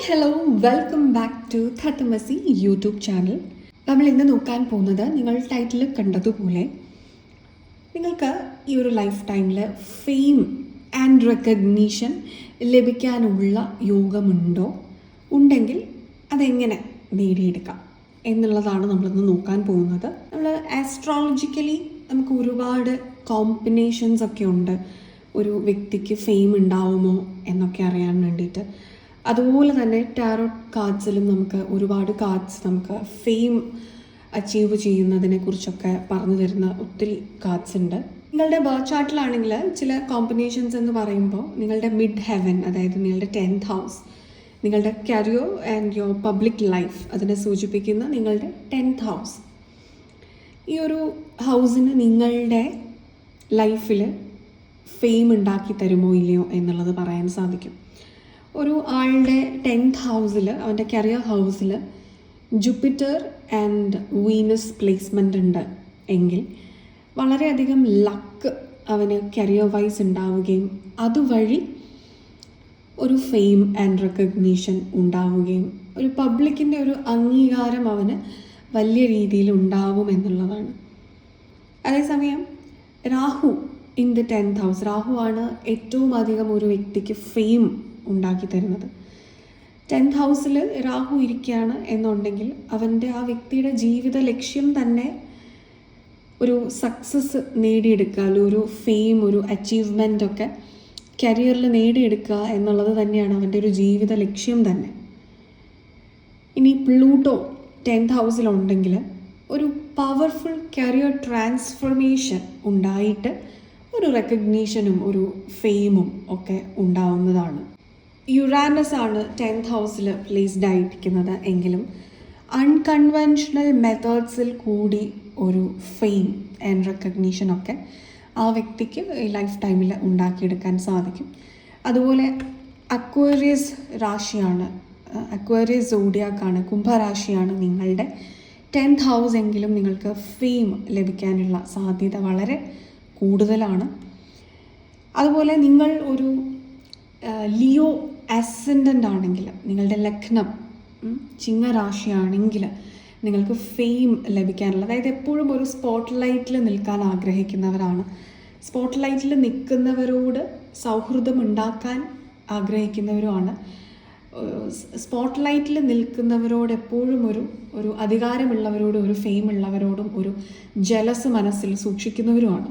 Hello welcome back to Thathamasi YouTube channel. നമ്മൾ ഇന്ന് നോക്കാൻ പോകുന്നത് നിങ്ങൾ ടൈറ്റിൽ കണ്ടതുപോലെ നിങ്ങൾക്ക് ഈ ഒരു ലൈഫ് ടൈമിൽ ഫെയിം ആൻഡ് റെക്കഗ്നീഷൻ ലഭിക്കാനുള്ള യോഗമുണ്ടോ? ഉണ്ടെങ്കിൽ അതെങ്ങനെ നേടിയെടുക്കാം എന്നുള്ളതാണ് നമ്മളിന്ന് നോക്കാൻ പോകുന്നത്. നമ്മൾ ആസ്ട്രോളജിക്കലി നമുക്ക് ഒരുപാട് കോമ്പിനേഷൻസ് ഒക്കെ ഉണ്ട്. ഒരു വ്യക്തിക്ക് ഫെയിം ഉണ്ടാവുമോ എന്നൊക്കെ അറിയാൻ വേണ്ടിയിട്ട്. അതുപോലെ തന്നെ ടാറോ കാർഡ്സിലും നമുക്ക് ഒരുപാട് കാർഡ്സ് നമുക്ക് ഫെയിം അച്ചീവ് ചെയ്യുന്നതിനെ കുറിച്ചൊക്കെ പറഞ്ഞു തരുന്ന ഒത്തിരി കാർഡ്സ് ഉണ്ട്. നിങ്ങളുടെ ബർത്ത് ചാർട്ടിലാണെങ്കിൽ ചില കോമ്പിനേഷൻസ് എന്ന് പറയുമ്പോൾ നിങ്ങളുടെ മിഡ് ഹെവൻ അതായത് നിങ്ങളുടെ ടെൻത്ത് ഹൗസ് നിങ്ങളുടെ career and your public life അതിനെ സൂചിപ്പിക്കുന്ന നിങ്ങളുടെ ടെൻത്ത് ഹൗസ് ഈ ഒരു ഹൗസിന് നിങ്ങളുടെ ലൈഫിൽ ഫെയിം ഉണ്ടാക്കി തരുമോ ഇല്ലയോ എന്നുള്ളത് പറയാൻ സാധിക്കും. ഒരു ആളുടെ ടെൻത്ത് ഹൗസിൽ അവന്റെ കരിയർ ഹൗസിൽ ജൂപ്പിറ്റർ ആൻഡ് വീനസ് പ്ലേസ്മെന്റ് ഉണ്ട്. എങ്കിൽ വളരെയധികം ലക്ക് അവന് കരിയർ വൈസ് ഉണ്ടാവുകയും അതുവഴി ഒരു ഫെയിം ആൻഡ് റെക്കഗ്നീഷൻ ഉണ്ടാവുകയും ഒരു പബ്ലിക്കിന്റെ ഒരു അംഗീകാരം അവന് വലിയ രീതിയിൽ ഉണ്ടാവും എന്നുള്ളതാണ്. അതേസമയം Rahu in the tenth house Rahu ആണ് ഏറ്റവും അധികം ഒരു വ്യക്തിക്ക് ഫെയിം ഉണ്ടാക്കി തരുന്നത്. ടെൻത്ത് ഹൗസിൽ രാഹു ഇരിക്കുകയാണ് എന്നുണ്ടെങ്കിൽ അവന്റെ ആ വ്യക്തിയുടെ ജീവിത ലക്ഷ്യം തന്നെ ഒരു സക്സസ് നേടിയെടുക്കുക അല്ലെങ്കിൽ ഒരു ഫെയിം ഒരു അച്ചീവ്മെന്റ് ഒക്കെ കരിയറിൽ നേടിയെടുക്കുക എന്നുള്ളത് തന്നെയാണ് അവന്റെ ഒരു ജീവിത ലക്ഷ്യം തന്നെ. ഇനി പ്ലൂട്ടോ ടെൻത്ത് ഹൗസിലുണ്ടെങ്കിൽ ഒരു പവർഫുൾ കരിയർ ട്രാൻസ്ഫർമേഷൻ ഉണ്ടായിട്ട് ഒരു റെക്കഗ്നീഷനും ഒരു ഫെയിമും ഒക്കെ ഉണ്ടാവുന്നതാണ്. യുറാനസ് ആണ് ടെൻത്ത് ഹൗസിൽ പ്ലേസ്ഡ് ആയിരിക്കുന്നത്. എങ്കിലും അൺകൺവെൻഷണൽ മെത്തേഡ്സിൽ കൂടി ഒരു ഫെയിം ആൻഡ് റെക്കഗ്നീഷൻ ഒക്കെ ആ വ്യക്തിക്ക് ഈ ലൈഫ് ടൈമിൽ ഉണ്ടാക്കിയെടുക്കാൻ സാധിക്കും. അതുപോലെ അക്വേറിയസ് രാശിയാണ് അക്വേറിയസ് സോഡിയാക്കാണ് കുംഭരാശിയാണ് നിങ്ങളുടെ ടെൻത്ത് ഹൗസ് എങ്കിലും നിങ്ങൾക്ക് ഫെയിം ലഭിക്കാനുള്ള സാധ്യത വളരെ കൂടുതലാണ്. അതുപോലെ നിങ്ങൾ ഒരു ലിയോ അസെൻഡന്റ് ആണെങ്കിൽ നിങ്ങളുടെ ലഗ്നം ചിങ്ങരാശിയാണെങ്കിൽ നിങ്ങൾക്ക് ഫെയിം ലഭിക്കാനുള്ള അതായത് എപ്പോഴും ഒരു സ്പോട്ട് ലൈറ്റിൽ നിൽക്കാൻ ആഗ്രഹിക്കുന്നവരാണ്. സ്പോട്ട് ലൈറ്റിൽ നിൽക്കുന്നവരോട് സൗഹൃദം ഉണ്ടാക്കാൻ ആഗ്രഹിക്കുന്നവരുമാണ് സ്പോട്ട് ലൈറ്റിൽ നിൽക്കുന്നവരോട് എപ്പോഴും ഒരു ഒരു അധികാരമുള്ളവരോടും ഒരു ഫെയിം ഉള്ളവരോടും ഒരു ജലസ് മനസ്സിൽ സൂക്ഷിക്കുന്നവരുമാണ്.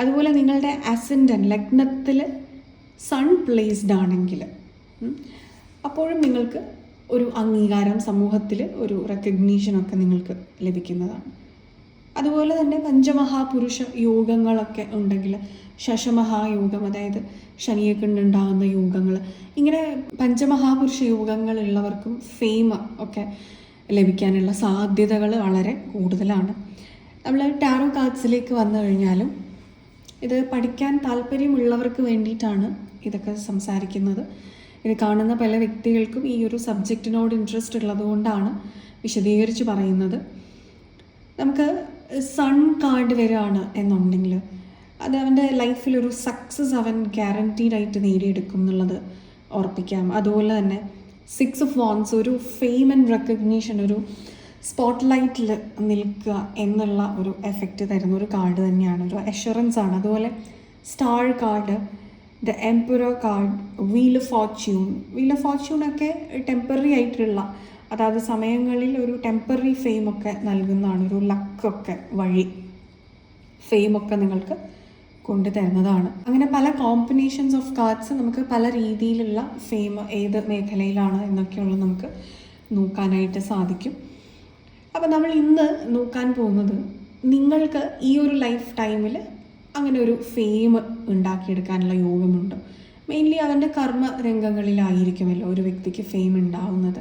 അതുപോലെ നിങ്ങളുടെ അസെൻഡൻ ലഗ്നത്തിൽ സൺ പ്ലേസ്ഡ് ആണെങ്കിൽ അപ്പോഴും നിങ്ങൾക്ക് ഒരു അംഗീകാരം സമൂഹത്തിൽ ഒരു റെക്കഗ്നീഷനൊക്കെ നിങ്ങൾക്ക് ലഭിക്കുന്നതാണ്. അതുപോലെ തന്നെ പഞ്ചമഹാപുരുഷ യോഗങ്ങളൊക്കെ ഉണ്ടെങ്കിൽ ശശമഹായോഗം അതായത് ശനിയെ കൊണ്ടുണ്ടാകുന്ന യോഗങ്ങൾ ഇങ്ങനെ പഞ്ചമഹാപുരുഷ യോഗങ്ങളുള്ളവർക്കും ഫെയിം ഒക്കെ ലഭിക്കാനുള്ള സാധ്യതകൾ വളരെ കൂടുതലാണ്. നമ്മൾ ടാറോ കാർഡ്സിലേക്ക് വന്നു കഴിഞ്ഞാലും ഇത് പഠിക്കാൻ താല്പര്യമുള്ളവർക്ക് വേണ്ടിയിട്ടാണ് ഇതൊക്കെ സംസാരിക്കുന്നത്. ഇത് കാണുന്ന പല വ്യക്തികൾക്കും ഈ ഒരു സബ്ജക്റ്റിനോട് ഇൻട്രസ്റ്റ് ഉള്ളതുകൊണ്ടാണ് വിശദീകരിച്ച് പറയുന്നത്. നമുക്ക് സൺ കാർഡ് വരികയാണ് എന്നുണ്ടെങ്കിൽ അത് അവന്റെ ലൈഫിലൊരു സക്സസ് അവൻ ഗ്യാരണ്ടീഡ് ആയിട്ട് നേടിയെടുക്കും എന്നുള്ളത് ഉറപ്പിക്കാം. അതുപോലെ തന്നെ സിക്സ് ഓഫ് വോൺസ് ഒരു ഫെയിം ആൻഡ് റെക്കഗ്നീഷൻ ഒരു സ്പോട്ട് ലൈറ്റിൽ നിൽക്കുക എന്നുള്ള ഒരു എഫക്റ്റ് തരുന്ന ഒരു കാർഡ് തന്നെയാണ്. ഒരു അഷുറൻസ് ആണ്. അതുപോലെ star card the emperor card wheel of fortune wheel fortune ഒക്കെ ടെമ്പററി ആയിട്ടുള്ള അതായത് സമയങ്ങളിൽ ഒരു ടെമ്പററി ഫെയിം ഒക്കെ നൽകുന്നതാണ് ഒരു ലക്കൊക്കെ വഴി ഫെയിമൊക്കെ നിങ്ങൾക്ക് കൊണ്ടുതരുന്നതാണ് അങ്ങനെ പല കോമ്പിനേഷൻസ് ഓഫ് കാർഡ്സ് നമുക്ക് പല രീതിയിലുള്ള ഫെയിം ഏത് മേഖലയിലാണ് എന്നൊക്കെയുള്ളത് നമുക്ക് നോക്കാനായിട്ട് സാധിക്കും. അപ്പോൾ നമ്മൾ ഇന്ന് നോക്കാൻ പോകുന്നത് നിങ്ങൾക്ക് ഈ ഒരു ലൈഫ് ടൈമിൽ അങ്ങനെ ഒരു ഫെയിം ഉണ്ടാക്കിയെടുക്കാനുള്ള യോഗമുണ്ട്. മെയിൻലി അവന്റെ കർമ്മ രംഗങ്ങളിലായിരിക്കുമല്ലോ ഒരു വ്യക്തിക്ക് ഫെയിം ഉണ്ടാവുന്നത്.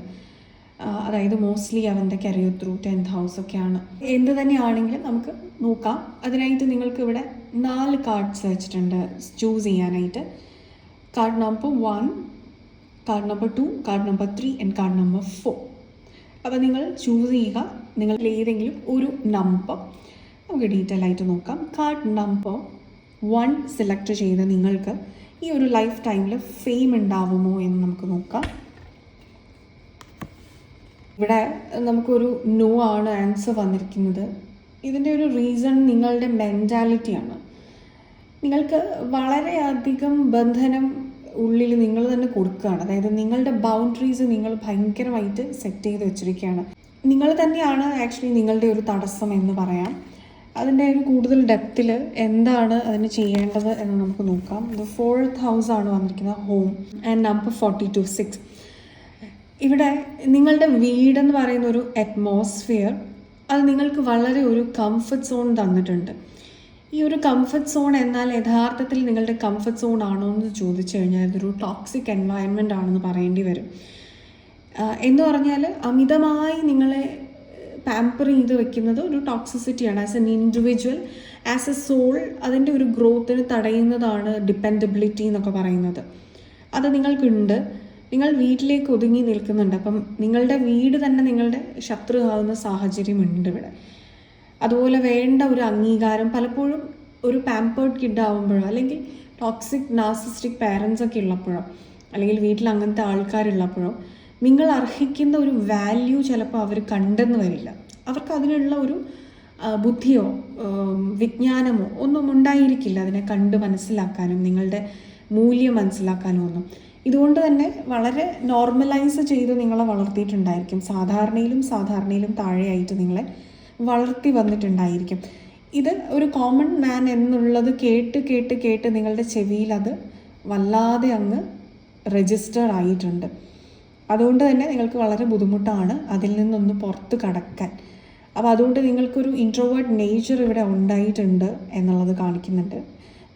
അതായത് മോസ്റ്റ്ലി അവന്റെ കരിയർ ത്രൂ ടെൻത്ത് ഹൗസ് ഒക്കെയാണ്. എന്ത് തന്നെയാണെങ്കിലും നമുക്ക് നോക്കാം. അതിനായിട്ട് നിങ്ങൾക്ക് ഇവിടെ നാല് കാർഡ്സ് വെച്ചിട്ടുണ്ട്. ചൂസ് ചെയ്യാനായിട്ട്. Card number one card number two card number three and card number four അപ്പോൾ നിങ്ങൾ ചൂസ് ചെയ്യുക. നിങ്ങൾ ഏതെങ്കിലും ഒരു നമ്പർ നമുക്ക് ഡീറ്റെയിൽ ആയിട്ട് നോക്കാം. കാർഡ് നമ്പർ വൺ സെലക്ട് ചെയ്ത് നിങ്ങൾക്ക് ഈ ഒരു ലൈഫ് ടൈമിൽ ഫെയിം ഉണ്ടാവുമോ എന്ന് നമുക്ക് നോക്കാം. ഇവിടെ നമുക്കൊരു നോ ആണ് ആൻസർ വന്നിരിക്കുന്നത്. ഇതിന്റെ ഒരു റീസൺ നിങ്ങളുടെ മെന്റാലിറ്റിയാണ് നിങ്ങൾക്ക് വളരെയധികം ബന്ധനം ഉള്ളിൽ നിങ്ങൾ തന്നെ കൊടുക്കുകയാണ്. അതായത് നിങ്ങളുടെ ബൗണ്ടറീസ് നിങ്ങൾ ഭയങ്കരമായിട്ട് സെറ്റ് ചെയ്ത് വെച്ചിരിക്കുകയാണ്. നിങ്ങൾ തന്നെയാണ് ആക്ച്വലി നിങ്ങളുടെ ഒരു തടസ്സം എന്ന് പറയാം. അതിന്റെ ഒരു കൂടുതൽ ഡെപ്തിൽ എന്താണ് അതിന് ചെയ്യേണ്ടത് എന്ന് നമുക്ക് നോക്കാം. ഇത് ഫോർത്ത് ഹൗസ് ആണ് വന്നിരിക്കുന്നത് home and number forty two six ഇവിടെ നിങ്ങളുടെ വീടെന്ന് പറയുന്ന ഒരു അറ്റ്മോസ്ഫിയർ അത് നിങ്ങൾക്ക് വളരെ ഒരു കംഫർട്ട് സോൺ തന്നിട്ടുണ്ട്. ഈ ഒരു കംഫർട്ട് സോൺ എന്നാൽ യഥാർത്ഥത്തിൽ നിങ്ങളുടെ കംഫർട്ട് സോൺ ആണോ എന്ന് ചോദിച്ചു കഴിഞ്ഞാൽ ഇതൊരു ടോക്സിക് എൻവയൺമെന്റ് ആണെന്ന് പറയേണ്ടി വരും. എന്ന് പറഞ്ഞാൽ അമിതമായി നിങ്ങളെ പാമ്പർ ചെയ്ത് വെക്കുന്നത് ഒരു ടോക്സിസിറ്റിയാണ് as an individual as a soul അതിന്റെ ഒരു ഗ്രോത്തിന് തടയുന്നതാണ് ഡിപ്പെൻഡബിലിറ്റി എന്നൊക്കെ പറയുന്നത്. അത് നിങ്ങൾക്കുണ്ട്. നിങ്ങൾ വീട്ടിലേക്ക് ഒതുങ്ങി നിൽക്കുന്നുണ്ട്. അപ്പം നിങ്ങളുടെ വീട് തന്നെ നിങ്ങളുടെ ശത്രു ആവുന്ന സാഹചര്യമുണ്ട് ഇവിടെ. അതുപോലെ വേണ്ട ഒരു അംഗീകാരം പലപ്പോഴും ഒരു പാമ്പേർഡ് കിഡ് ആവുമ്പോഴോ അല്ലെങ്കിൽ ടോക്സിക് നാസിസ്റ്റിക് പാരൻസ് ഒക്കെ ഉള്ളപ്പോഴോ അല്ലെങ്കിൽ വീട്ടിൽ അങ്ങനത്തെ ആൾക്കാരുള്ളപ്പോഴോ നിങ്ങൾ അർഹിക്കുന്ന ഒരു വാല്യൂ ചിലപ്പോൾ അവർ കണ്ടെന്ന് വരില്ല. അവർക്ക് അതിനുള്ള ഒരു ബുദ്ധിയോ വിജ്ഞാനമോ ഒന്നും ഉണ്ടായിരിക്കില്ല അതിനെ കണ്ട് മനസ്സിലാക്കാനും നിങ്ങളുടെ മൂല്യം മനസ്സിലാക്കാനും ഒന്നും ഇതുകൊണ്ട് തന്നെ വളരെ നോർമലൈസ് ചെയ്ത് നിങ്ങളെ വളർത്തിയിട്ടുണ്ടായിരിക്കും. സാധാരണയിലും സാധാരണയിലും താഴെയായിട്ട് നിങ്ങളെ വളർത്തി വന്നിട്ടുണ്ടായിരിക്കും. ഇത് ഒരു കോമൺ മാൻ എന്നുള്ളത് കേട്ട് കേട്ട് കേട്ട് നിങ്ങളുടെ ചെവിയിൽ അത് വല്ലാതെ അങ്ങ് രജിസ്റ്റർ ആയിട്ടുണ്ട്. അതുകൊണ്ട് തന്നെ നിങ്ങൾക്ക് വളരെ ബുദ്ധിമുട്ടാണ് അതിൽ നിന്നൊന്ന് പുറത്ത് കടക്കാൻ. അപ്പോൾ അതുകൊണ്ട് നിങ്ങൾക്കൊരു ഇൻട്രോവേർഡ് നേച്ചർ ഇവിടെ ഉണ്ടായിട്ടുണ്ട് എന്നുള്ളത് കാണിക്കുന്നുണ്ട്.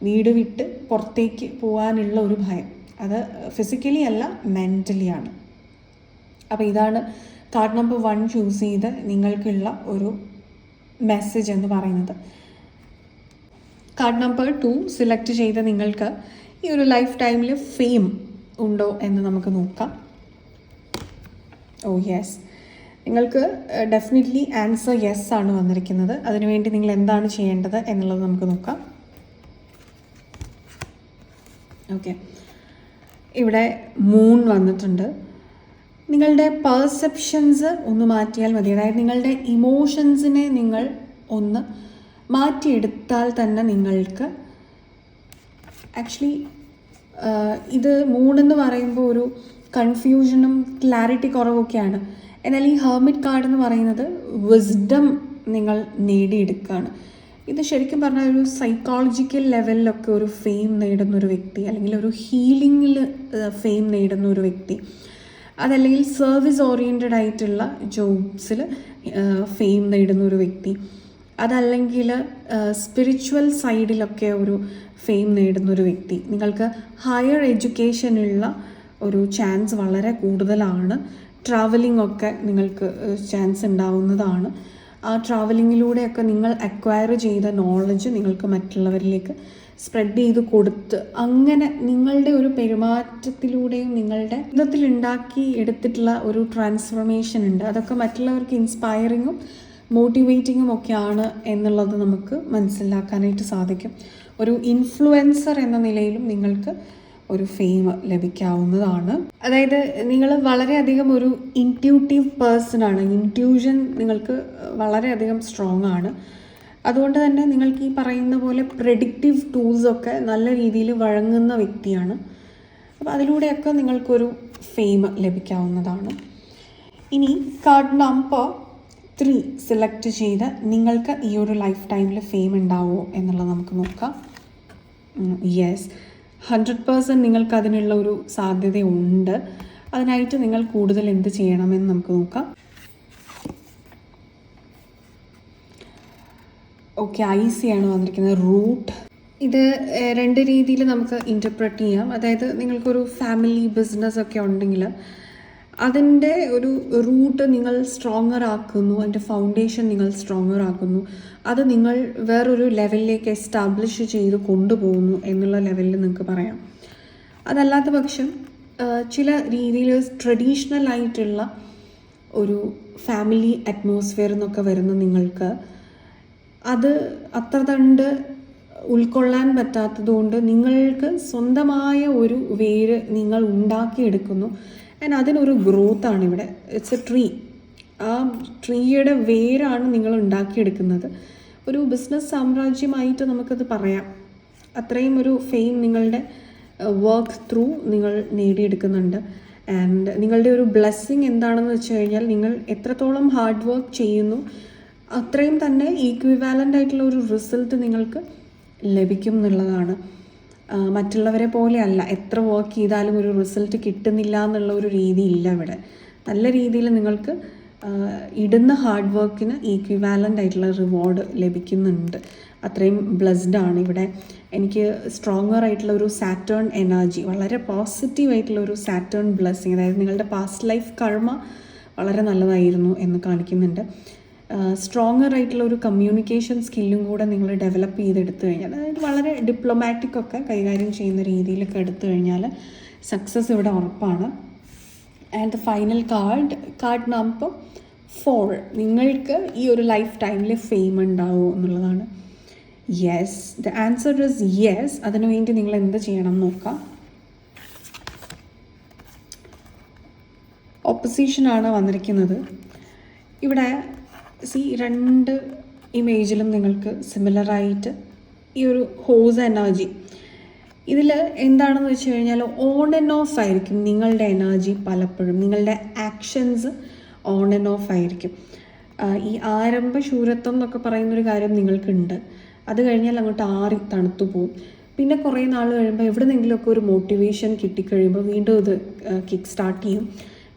വീട് വിട്ട് പുറത്തേക്ക് പോകാനുള്ള ഒരു ഭയം. അത് ഫിസിക്കലി അല്ല മെന്റലി ആണ്. അപ്പോൾ ഇതാണ് കാർഡ് നമ്പർ വൺ ചൂസ് ചെയ്ത് നിങ്ങൾക്കുള്ള ഒരു മെസ്സേജ് എന്ന് പറയുന്നത്. കാർഡ് നമ്പർ ടു സെലക്ട് ചെയ്ത് നിങ്ങൾക്ക് ഈ ഒരു ലൈഫ് ടൈമിൽ ഫെയിം ഉണ്ടോ എന്ന് നമുക്ക് നോക്കാം. ഓ യെസ് നിങ്ങൾക്ക് ഡെഫിനറ്റ്ലി ആൻസർ യെസ് ആണ് വന്നിരിക്കുന്നത്. അതിനുവേണ്ടി നിങ്ങൾ എന്താണ് ചെയ്യേണ്ടത് എന്നുള്ളത് നമുക്ക് നോക്കാം. ഓക്കെ ഇവിടെ മൂൺ വന്നിട്ടുണ്ട്. നിങ്ങളുടെ പെർസെപ്ഷൻസ് ഒന്ന് മാറ്റിയാൽ മതി. അതായത് നിങ്ങളുടെ ഇമോഷൻസിനെ നിങ്ങൾ ഒന്ന് മാറ്റിയെടുത്താൽ തന്നെ നിങ്ങൾക്ക് ആക്ച്വലി ഇത് മൂണെന്ന് പറയുമ്പോൾ ഒരു കൺഫ്യൂഷനും ക്ലാരിറ്റി കുറവൊക്കെയാണ്. എന്നാൽ ഈ ഹെർമിറ്റ് കാർഡ് എന്ന് പറയുന്നത് വിസ്ഡം നിങ്ങൾ നേടിയെടുക്കുകയാണ്. ഇത് ശരിക്കും പറഞ്ഞാൽ ഒരു സൈക്കോളജിക്കൽ ലെവലിലൊക്കെ ഒരു ഫെയിം നേടുന്ന ഒരു വ്യക്തി അല്ലെങ്കിൽ ഒരു ഹീലിങ്ങിൽ ഫെയിം നേടുന്ന ഒരു വ്യക്തി അതല്ലെങ്കിൽ സർവീസ് ഓറിയന്റഡ് ആയിട്ടുള്ള ജോബ്സിൽ ഫെയിം നേടുന്ന ഒരു വ്യക്തി അതല്ലെങ്കിൽ സ്പിരിച്വൽ സൈഡിലൊക്കെ ഒരു ഫെയിം നേടുന്ന ഒരു വ്യക്തി. നിങ്ങൾക്ക് ഹയർ എഡ്യൂക്കേഷനുള്ള ഒരു ചാൻസ് വളരെ കൂടുതലാണ്. ട്രാവലിംഗ് ഒക്കെ നിങ്ങൾക്ക് ചാൻസ് ഉണ്ടാവുന്നതാണ്. ആ ട്രാവലിങ്ങിലൂടെയൊക്കെ നിങ്ങൾ അക്വയർ ചെയ്ത നോളജ് നിങ്ങൾക്ക് മറ്റുള്ളവരിലേക്ക് സ്പ്രെഡ് ചെയ്ത് കൊടുത്ത് അങ്ങനെ നിങ്ങളുടെ ഒരു പെരുമാറ്റത്തിലൂടെയും നിങ്ങളുടെ ജീവിതത്തിൽ ഉണ്ടാക്കി എടുത്തിട്ടുള്ള ഒരു ട്രാൻസ്ഫോർമേഷൻ ഉണ്ട്. അതൊക്കെ മറ്റുള്ളവർക്ക് ഇൻസ്പയറിങ്ങും മോട്ടിവേറ്റിങ്ങും ഒക്കെയാണ് എന്നുള്ളത് നമുക്ക് മനസ്സിലാക്കാനായിട്ട് സാധിക്കും. ഒരു ഇൻഫ്ലുവൻസർ എന്ന നിലയിലും നിങ്ങൾക്ക് ഒരു ഫെയിം ലഭിക്കാവുന്നതാണ്. അതായത് നിങ്ങൾ വളരെയധികം ഒരു ഇന്റ്യൂട്ടീവ് പേഴ്സൺ ആണ്. ഇന്റ്യൂഷൻ നിങ്ങൾക്ക് വളരെയധികം സ്ട്രോങ് ആണ്. അതുകൊണ്ട് തന്നെ നിങ്ങൾക്ക് ഈ പറയുന്ന പോലെ പ്രഡിക്റ്റീവ് ടൂൾസൊക്കെ നല്ല രീതിയിൽ വഴങ്ങുന്ന വ്യക്തിയാണ്. അപ്പോൾ അതിലൂടെയൊക്കെ നിങ്ങൾക്കൊരു ഫെയിം ലഭിക്കാവുന്നതാണ്. ഇനി കാർഡ് നമ്പർ ത്രീ സെലക്ട് ചെയ്ത് നിങ്ങൾക്ക് ഈ ഒരു ലൈഫ് ടൈമിൽ ഫെയിം ഉണ്ടാവുമോ എന്നുള്ളത് നമുക്ക് നോക്കാം. യെസ് ഹൺഡ്രഡ് പേഴ്സന്റ് നിങ്ങൾക്ക് അതിനുള്ള ഒരു സാധ്യതയുണ്ട്. അതിനായിട്ട് നിങ്ങൾ കൂടുതൽ എന്ത് ചെയ്യണമെന്ന് നമുക്ക് നോക്കാം. ഓക്കെ ഐ സി ആണ് വന്നിരിക്കുന്നത് റൂട്ട് ഇത് രണ്ട് രീതിയിൽ നമുക്ക് ഇന്റർപ്രറ്റ് ചെയ്യാം. അതായത് നിങ്ങൾക്കൊരു ഫാമിലി ബിസിനസ് ഒക്കെ ഉണ്ടെങ്കിൽ അതിന്റെ ഒരു റൂട്ട് നിങ്ങൾ സ്ട്രോങ്ങർ ആക്കുന്നു അതിന്റെ ഫൗണ്ടേഷൻ നിങ്ങൾ സ്ട്രോങ്ങർ ആക്കുന്നു. അത് നിങ്ങൾ വേറൊരു ലെവലിലേക്ക് എസ്റ്റാബ്ലിഷ് ചെയ്ത് കൊണ്ടുപോകുന്നു എന്നുള്ള ലെവലിൽ നിങ്ങൾക്ക് പറയാം. അതല്ലാത്ത പക്ഷം ചില രീതിയിൽ ട്രഡീഷണൽ ആയിട്ടുള്ള ഒരു ഫാമിലി അറ്റ്മോസ്ഫിയർ എന്നൊക്കെ വരുന്ന നിങ്ങൾക്ക് അത് അത്ര കണ്ട് ഉൾക്കൊള്ളാൻ പറ്റാത്തതുകൊണ്ട് നിങ്ങൾക്ക് സ്വന്തമായ ഒരു വേര് നിങ്ങൾ ഉണ്ടാക്കിയെടുക്കുന്നു. ആൻഡ് അതിനൊരു ഗ്രോത്ത് ആണ് ഇവിടെ. ഇറ്റ്സ് എ ട്രീ ആ ട്രീയുടെ വേരാണ് നിങ്ങൾ ഉണ്ടാക്കിയെടുക്കുന്നത്. ഒരു ബിസിനസ് സാമ്രാജ്യമായിട്ട് നമുക്കത് പറയാം. അത്രയും ഒരു ഫെയിം നിങ്ങളുടെ വർക്ക് ത്രൂ നിങ്ങൾ നേടിയെടുക്കുന്നുണ്ട്. ആൻഡ് നിങ്ങളുടെ ഒരു ബ്ലെസ്സിങ് എന്താണെന്ന് വെച്ച് കഴിഞ്ഞാൽ നിങ്ങൾ എത്രത്തോളം ഹാർഡ് വർക്ക് ചെയ്യുന്നു അത്രയും തന്നെ ഈക്വിവാലന്റ് ആയിട്ടുള്ള ഒരു റിസൾട്ട് നിങ്ങൾക്ക് ലഭിക്കും എന്നുള്ളതാണ്. മറ്റുള്ളവരെ പോലെയല്ല. എത്ര വർക്ക് ചെയ്താലും ഒരു റിസൾട്ട് കിട്ടുന്നില്ല എന്നുള്ള ഒരു രീതി ഇല്ല ഇവിടെ. നല്ല രീതിയിൽ നിങ്ങൾക്ക് ഇടുന്ന ഹാർഡ് വർക്കിന് ഈക്വിവാലന്റ് ആയിട്ടുള്ള റിവാർഡ് ലഭിക്കുന്നുണ്ട്. അത്രയും ബ്ലസ്ഡ് ആണ് ഇവിടെ. എനിക്ക് സ്ട്രോങ്ങർ ആയിട്ടുള്ള ഒരു സാറ്റേൺ എനർജി വളരെ പോസിറ്റീവ് ആയിട്ടുള്ള ഒരു സാറ്റേൺ ബ്ലെസ്സിങ് അതായത് നിങ്ങളുടെ പാസ്റ്റ് ലൈഫ് കർമ്മ വളരെ നല്ലതായിരുന്നു എന്ന് കാണിക്കുന്നുണ്ട്. സ്ട്രോങ്ങർ ആയിട്ടുള്ള ഒരു കമ്മ്യൂണിക്കേഷൻ സ്കില്ലും കൂടെ നിങ്ങൾ ഡെവലപ്പ് ചെയ്തെടുത്തു കഴിഞ്ഞാൽ അതായത് വളരെ ഡിപ്ലോമാറ്റിക് ഒക്കെ കൈകാര്യം ചെയ്യുന്ന രീതിയിലൊക്കെ എടുത്തു കഴിഞ്ഞാൽ സക്സസ് ഇവിടെ ഉറപ്പാണ്. And the final card card number four നിങ്ങൾക്ക് ഈ ഒരു ലൈഫ് ടൈമിൽ ഫെയിം ഉണ്ടാവുമോ എന്നുള്ളതാണ് yes the answer is yes അതിനുവേണ്ടി നിങ്ങൾ എന്ത് ചെയ്യണം നോക്കാം. ഓപ്പോസിഷനാണ് വന്നിരിക്കുന്നത്. ഇവിടെ സി രണ്ട് ഇമേജിലും നിങ്ങൾക്ക് സിമിലറായിട്ട് ഈ ഒരു ഹോസ് എനർജി ഇതിൽ എന്താണെന്ന് വെച്ച് കഴിഞ്ഞാൽ ഓൺ ആൻഡ് ഓഫ് ആയിരിക്കും നിങ്ങളുടെ എനർജി പലപ്പോഴും. നിങ്ങളുടെ ആക്ഷൻസ് ഓൺ ആൻഡ് ഓഫ് ആയിരിക്കും. ഈ ആരംഭ ശൂരത്വം എന്നൊക്കെ പറയുന്നൊരു കാര്യം നിങ്ങൾക്കുണ്ട്. അത് കഴിഞ്ഞാൽ അങ്ങോട്ട് ആറി തണുത്തു പോകും പിന്നെ കുറേ നാൾ കഴിയുമ്പോൾ എവിടെ നിന്നെങ്കിലുമൊക്കെ ഒരു മോട്ടിവേഷൻ കിട്ടിക്കഴിയുമ്പോൾ വീണ്ടും ഇത് കിക്ക് സ്റ്റാർട്ട് ചെയ്യും.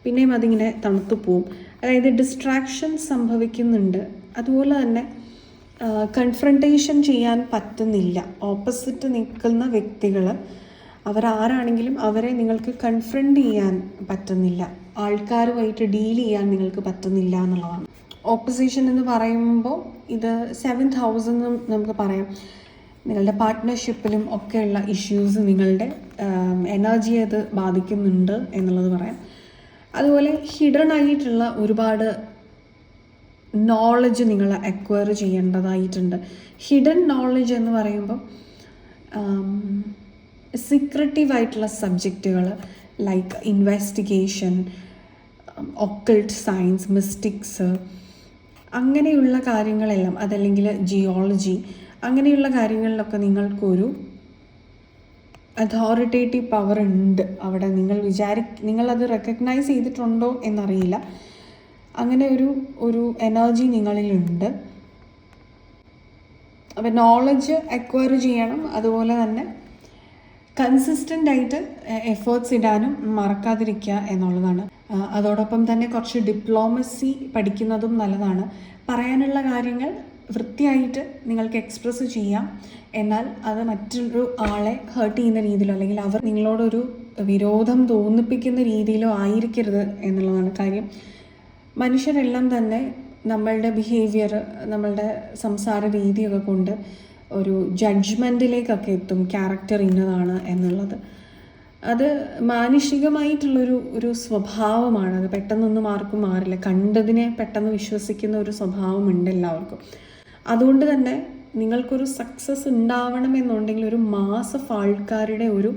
പിന്നെയും അതിങ്ങനെ തണുത്തു പോവും. അതായത് ഡിസ്ട്രാക്ഷൻ സംഭവിക്കുന്നുണ്ട്. അതുപോലെ തന്നെ കൺഫ്രണ്ടേഷൻ ചെയ്യാൻ പറ്റുന്നില്ല. ഓപ്പോസിറ്റ് നിൽക്കുന്ന വ്യക്തികൾ അവരാരാണെങ്കിലും അവരെ നിങ്ങൾക്ക് കൺഫ്രണ്ട് ചെയ്യാൻ പറ്റുന്നില്ല. ആൾക്കാരുമായിട്ട് ഡീൽ ചെയ്യാൻ നിങ്ങൾക്ക് പറ്റുന്നില്ല എന്നുള്ളതാണ്. ഓപ്പോസിഷൻ എന്ന് പറയുമ്പോൾ ഇത് സെവൻത് ഹൗസ് എന്ന് നമുക്ക് പറയാം. നിങ്ങളുടെ പാർട്ട്ണർഷിപ്പിലും ഒക്കെയുള്ള ഇഷ്യൂസ് നിങ്ങളുടെ എനർജിയെ അത് ബാധിക്കുന്നുണ്ട് എന്നുള്ളത് പറയാം. അതുപോലെ ഹിഡൺ ആയിട്ടുള്ള ഒരുപാട് നോളജ് നിങ്ങൾ അക്വയർ ചെയ്യേണ്ടതായിട്ടുണ്ട്. ഹിഡൻ നോളജ് എന്ന് പറയുമ്പം സീക്രട്ടീവ് ആയിട്ടുള്ള സബ്ജക്റ്റുകൾ like investigation occult science mystics അങ്ങനെയുള്ള കാര്യങ്ങളെല്ലാം അതല്ലെങ്കിൽ ജിയോളജി അങ്ങനെയുള്ള കാര്യങ്ങളിലൊക്കെ നിങ്ങൾക്കൊരു അതോറിറ്റേറ്റീവ് പവർ ഉണ്ട്. അവിടെ നിങ്ങൾ വിചാരി നിങ്ങളത് റെക്കഗ്നൈസ് ചെയ്തിട്ടുണ്ടോ എന്നറിയില്ല. അങ്ങനെ ഒരു ഒരു എനർജി നിങ്ങളിലുണ്ട് അപ്പം നോളജ് അക്വയർ ചെയ്യണം. അതുപോലെ തന്നെ കൺസിസ്റ്റന്റ് ആയിട്ട് എഫേർട്സ് ഇടാനും മറക്കാതിരിക്കുക എന്നുള്ളതാണ്. അതോടൊപ്പം തന്നെ കുറച്ച് ഡിപ്ലോമസി പഠിക്കുന്നതും നല്ലതാണ്. പറയാനുള്ള കാര്യങ്ങൾ വൃത്തിയായിട്ട് നിങ്ങൾക്ക് എക്സ്പ്രസ് ചെയ്യാം. എന്നാൽ അത് മറ്റൊരു ആളെ ഹേർട്ട് ചെയ്യുന്ന രീതിയിലോ അല്ലെങ്കിൽ അവർ നിങ്ങളോടൊരു വിരോധം തോന്നിപ്പിക്കുന്ന രീതിയിലോ ആയിരിക്കരുത് എന്നുള്ളതാണ് കാര്യം. മനുഷ്യരെല്ലാം തന്നെ നമ്മളുടെ ബിഹേവിയർ നമ്മളുടെ സംസാര രീതിയൊക്കെ കൊണ്ട് ഒരു ജഡ്ജ്മെന്റിലേക്കൊക്കെ എത്തും ക്യാരക്ടർ ഇന്നതാണ് എന്നുള്ളത്. അത് മാനുഷികമായിട്ടുള്ളൊരു ഒരു സ്വഭാവമാണ്. അത് പെട്ടെന്നൊന്നും ആർക്കും മാറില്ല. കണ്ടതിനെ പെട്ടെന്ന് വിശ്വസിക്കുന്ന ഒരു സ്വഭാവമുണ്ട് എല്ലാവർക്കും. അതുകൊണ്ട് തന്നെ നിങ്ങൾക്കൊരു സക്സസ് ഉണ്ടാവണമെന്നുണ്ടെങ്കിൽ ഒരു മാസ് ഓഫ് ആൾക്കാരുടെ ഒരു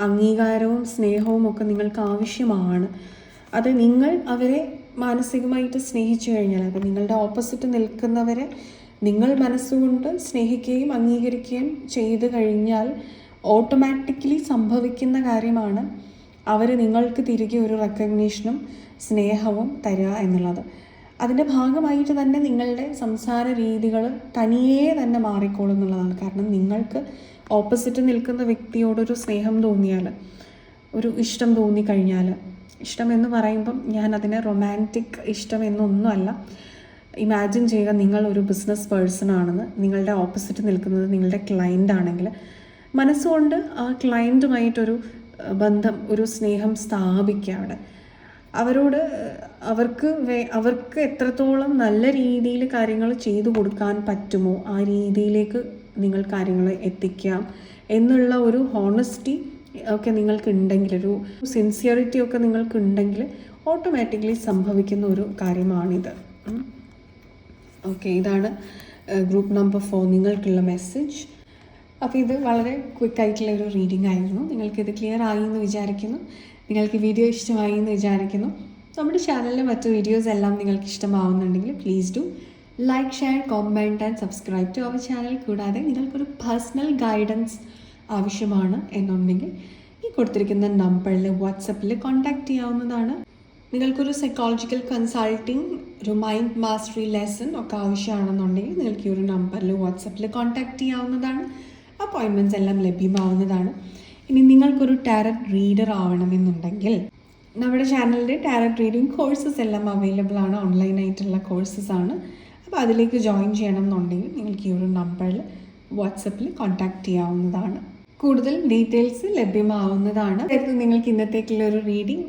അംഗീകാരവും സ്നേഹവും ഒക്കെ നിങ്ങൾക്ക് ആവശ്യമാണ്. അത് നിങ്ങൾ അവരെ മാനസികമായിട്ട് സ്നേഹിച്ചു കഴിഞ്ഞാൽ അത് നിങ്ങളുടെ ഓപ്പോസിറ്റ് നിൽക്കുന്നവരെ നിങ്ങൾ മനസ്സുകൊണ്ട് സ്നേഹിക്കുകയും അംഗീകരിക്കുകയും ചെയ്തു കഴിഞ്ഞാൽ ഓട്ടോമാറ്റിക്കലി സംഭവിക്കുന്ന കാര്യമാണ് അവർ നിങ്ങൾക്ക് തിരികെ ഒരു റെക്കഗ്നീഷനും സ്നേഹവും തരിക എന്നുള്ളത്. അതിന്റെ ഭാഗമായിട്ട് തന്നെ നിങ്ങളുടെ സംസാര രീതികൾ തനിയേ തന്നെ മാറിക്കോളും എന്നുള്ളതാണ്. കാരണം നിങ്ങൾക്ക് ഓപ്പോസിറ്റ് നിൽക്കുന്ന വ്യക്തിയോടൊരു സ്നേഹം തോന്നിയാൽ ഒരു ഇഷ്ടം തോന്നിക്കഴിഞ്ഞാൽ ഇഷ്ടം എന്ന് പറയുമ്പം ഞാൻ അതിനെ റൊമാന്റിക് ഇഷ്ടം എന്നൊന്നുമല്ല. ഇമാജിൻ ചെയ്യുക നിങ്ങൾ ഒരു ബിസിനസ് പേഴ്സൺ ആണെന്ന് നിങ്ങളുടെ ഓപ്പോസിറ്റ് നിൽക്കുന്നത് നിങ്ങളുടെ ക്ലയന്റ് ആണെങ്കിൽ മനസ്സുകൊണ്ട് ആ ക്ലയന്റുമായിട്ടൊരു ബന്ധം ഒരു സ്നേഹം സ്ഥാപിക്കുക അവിടെ. അവരോട് അവർക്ക് അവർക്ക് എത്രത്തോളം നല്ല രീതിയിൽ കാര്യങ്ങൾ ചെയ്തു കൊടുക്കാൻ പറ്റുമോ ആ രീതിയിലേക്ക് നിങ്ങൾ കാര്യങ്ങൾ എത്തിക്കാം എന്നുള്ള ഒരു ഹോണസ്റ്റി ഒക്കെ നിങ്ങൾക്ക് ഉണ്ടെങ്കിൽ ഒരു സിൻസിയറിറ്റി ഒക്കെ നിങ്ങൾക്ക് ഉണ്ടെങ്കിൽ ഓട്ടോമാറ്റിക്കലി സംഭവിക്കുന്ന ഒരു കാര്യമാണിത്. ഓക്കെ ഇതാണ് ഗ്രൂപ്പ് നമ്പർ ഫോർ നിങ്ങൾക്കുള്ള മെസ്സേജ് അപ്പോൾ ഇത് വളരെ ക്വിക്കായിട്ടുള്ള ഒരു റീഡിംഗ് ആയിരുന്നു. നിങ്ങൾക്കിത് ക്ലിയർ ആയി എന്ന് വിചാരിക്കുന്നു. നിങ്ങൾക്ക് വീഡിയോ ഇഷ്ടമായി എന്ന് വിചാരിക്കുന്നു. നമ്മുടെ ചാനലിലെ മറ്റു വീഡിയോസ് എല്ലാം നിങ്ങൾക്ക് ഇഷ്ടമാവുന്നുണ്ടെങ്കിൽ please do like share comment and subscribe to our channel കൂടാതെ നിങ്ങൾക്കൊരു പേഴ്സണൽ ഗൈഡൻസ് ആവശ്യമാണ് എന്നുണ്ടെങ്കിൽ ഈ കൊടുത്തിരിക്കുന്ന നമ്പറിൽ വാട്സപ്പിൽ കോൺടാക്റ്റ് ചെയ്യാവുന്നതാണ്. നിങ്ങൾക്കൊരു സൈക്കോളജിക്കൽ കൺസൾട്ടിങ് ഒരു മൈൻഡ് മാസ്റ്ററി ലെസൺ ഒക്കെ ആവശ്യമാണെന്നുണ്ടെങ്കിൽ നിങ്ങൾക്ക് ഈ ഒരു നമ്പറിൽ വാട്സപ്പിൽ കോൺടാക്റ്റ് ചെയ്യാവുന്നതാണ്. അപ്പോയിൻമെന്റ്സ് എല്ലാം ലഭ്യമാവുന്നതാണ്. ഇനി നിങ്ങൾക്കൊരു ടാരറ്റ് റീഡർ ആവണമെന്നുണ്ടെങ്കിൽ നമ്മുടെ ചാനലിന്റെ ടാരറ്റ് റീഡിംഗ് കോഴ്സസ് എല്ലാം അവൈലബിൾ ആണ്. ഓൺലൈനായിട്ടുള്ള കോഴ്സസ് ആണ്. അപ്പോൾ അതിലേക്ക് ജോയിൻ ചെയ്യണം എന്നുണ്ടെങ്കിൽ നിങ്ങൾക്ക് ഈ ഒരു നമ്പറിൽ വാട്സപ്പിൽ കോൺടാക്റ്റ് ചെയ്യാവുന്നതാണ്. കൂടുതൽ ഡീറ്റെയിൽസ് ലഭ്യമാവുന്നതാണ്. നിങ്ങൾക്ക് ഇന്നത്തേക്കുള്ള ഒരു റീഡിംഗ്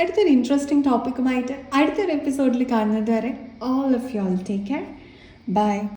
അടുത്തൊരു ഇൻട്രസ്റ്റിംഗ് ടോപ്പിക്കുമായിട്ട് അടുത്തൊരു എപ്പിസോഡിൽ കാണുന്നത് വരെ all of you all take care bye